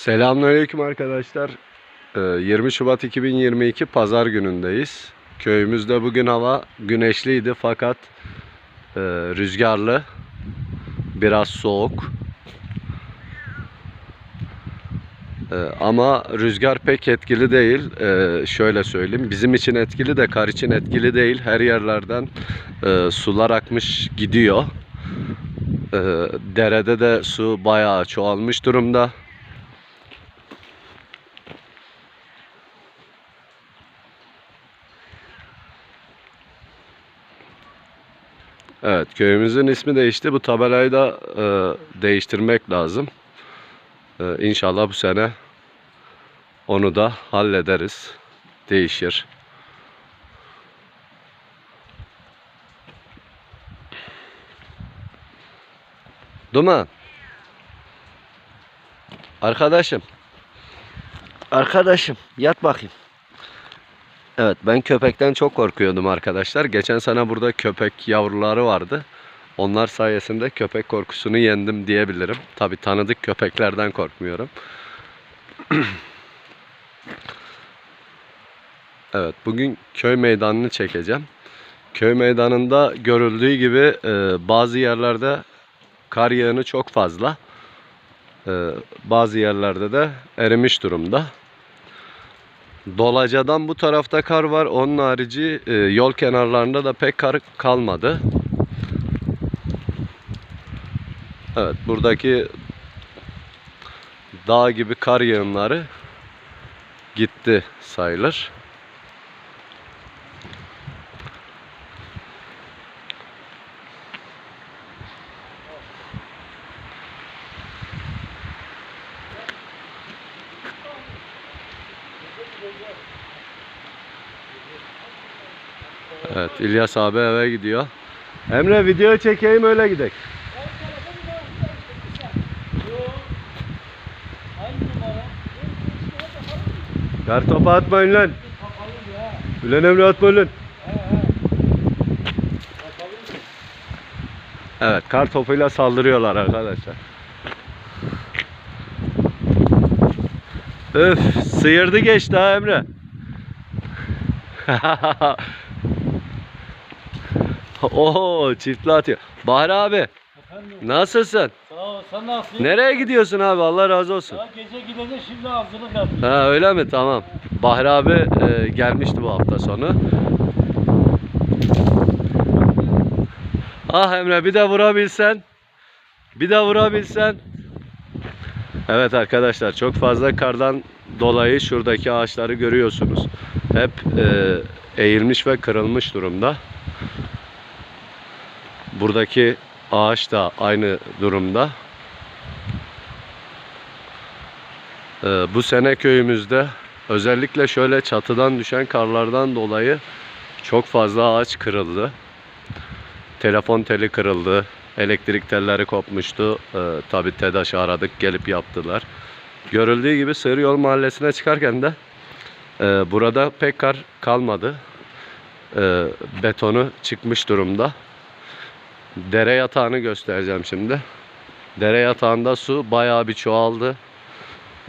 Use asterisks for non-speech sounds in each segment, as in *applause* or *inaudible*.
Selamünaleyküm arkadaşlar. Ee, 20 Şubat 2022 Pazar günündeyiz. Köyümüzde bugün hava güneşliydi fakat e, rüzgarlı, biraz soğuk. Ee, ama rüzgar pek etkili değil. Ee, şöyle söyleyeyim, bizim için etkili de kar için etkili değil. Her yerlerden e, sular akmış gidiyor. Ee, derede de su bayağı çoğalmış durumda. Evet, köyümüzün ismi değişti. Bu tabelayı da e, değiştirmek lazım. E, inşallah bu sene onu da hallederiz. Değişir. Duman. Arkadaşım. Arkadaşım yat bakayım. Evet ben köpekten çok korkuyordum arkadaşlar. Geçen sene burada köpek yavruları vardı. Onlar sayesinde köpek korkusunu yendim diyebilirim. Tabi tanıdık köpeklerden korkmuyorum. *clears throat* evet bugün köy meydanını çekeceğim. Köy meydanında görüldüğü gibi e, bazı yerlerde kar yağını çok fazla. E, bazı yerlerde de erimiş durumda. Dolacadan bu tarafta kar var. Onun harici e, yol kenarlarında da pek kar kalmadı. Evet buradaki dağ gibi kar yığınları gitti sayılır. Evet İlyas abi eve gidiyor. Emre video çekeyim öyle gidelim. Kar topu atmayın lan. Ulan Emre atmayın lan. Evet kar topuyla saldırıyorlar arkadaşlar. Öf sıyırdı geçti ha Emre. *laughs* Oo çiftli atıyor. Bahri abi Efendim, nasılsın? sağ ol. Sen nasılsın? Nereye gidiyorsun abi Allah razı olsun. Ya gece gideceğiz şimdi hazırlık yapıyoruz. Ha öyle mi? Tamam. Bahri abi e, gelmişti bu hafta sonu. Ah Emre bir de vurabilsen. Bir de vurabilsen. Evet arkadaşlar çok fazla kardan dolayı şuradaki ağaçları görüyorsunuz. Hep e, eğilmiş ve kırılmış durumda. Buradaki ağaç da aynı durumda. Ee, bu sene köyümüzde özellikle şöyle çatıdan düşen karlardan dolayı çok fazla ağaç kırıldı. Telefon teli kırıldı. Elektrik telleri kopmuştu. Ee, Tabi TEDAŞ'ı aradık gelip yaptılar. Görüldüğü gibi Sığır Yol Mahallesi'ne çıkarken de e, burada pek kar kalmadı. E, betonu çıkmış durumda. Dere yatağını göstereceğim şimdi. Dere yatağında su bayağı bir çoğaldı.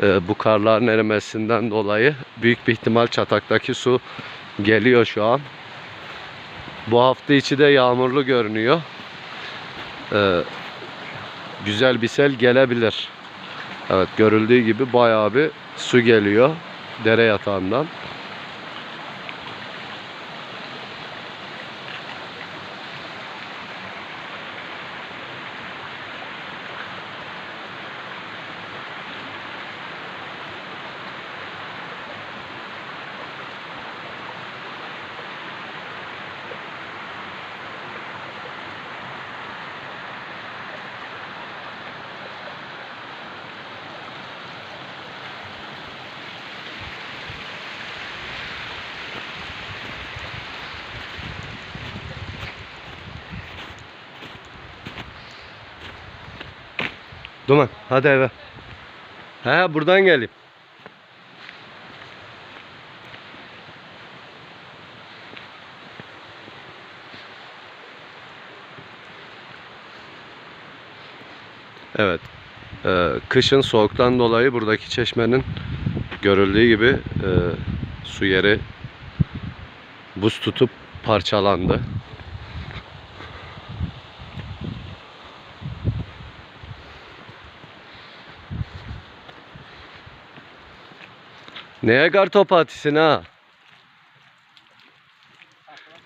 Ee, bu karların erimesinden dolayı büyük bir ihtimal çataktaki su geliyor şu an. Bu hafta içi de yağmurlu görünüyor. Ee, güzel bir sel gelebilir. Evet görüldüğü gibi bayağı bir su geliyor dere yatağından. Duman hadi eve. He buradan geleyim. Evet. Ee, kışın soğuktan dolayı buradaki çeşmenin görüldüğü gibi e, su yeri buz tutup parçalandı. Neye kar topu atısın ha?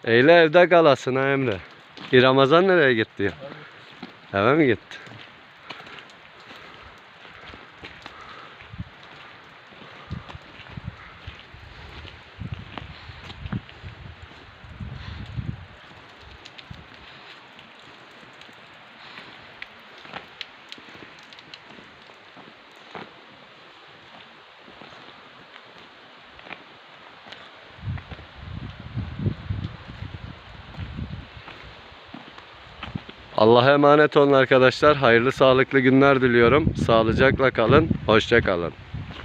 Eyle evde kalasın ha Emre. Ramazan nereye gitti ya? Eve mi gitti? Allah'a emanet olun arkadaşlar. Hayırlı sağlıklı günler diliyorum. Sağlıcakla kalın. Hoşça kalın.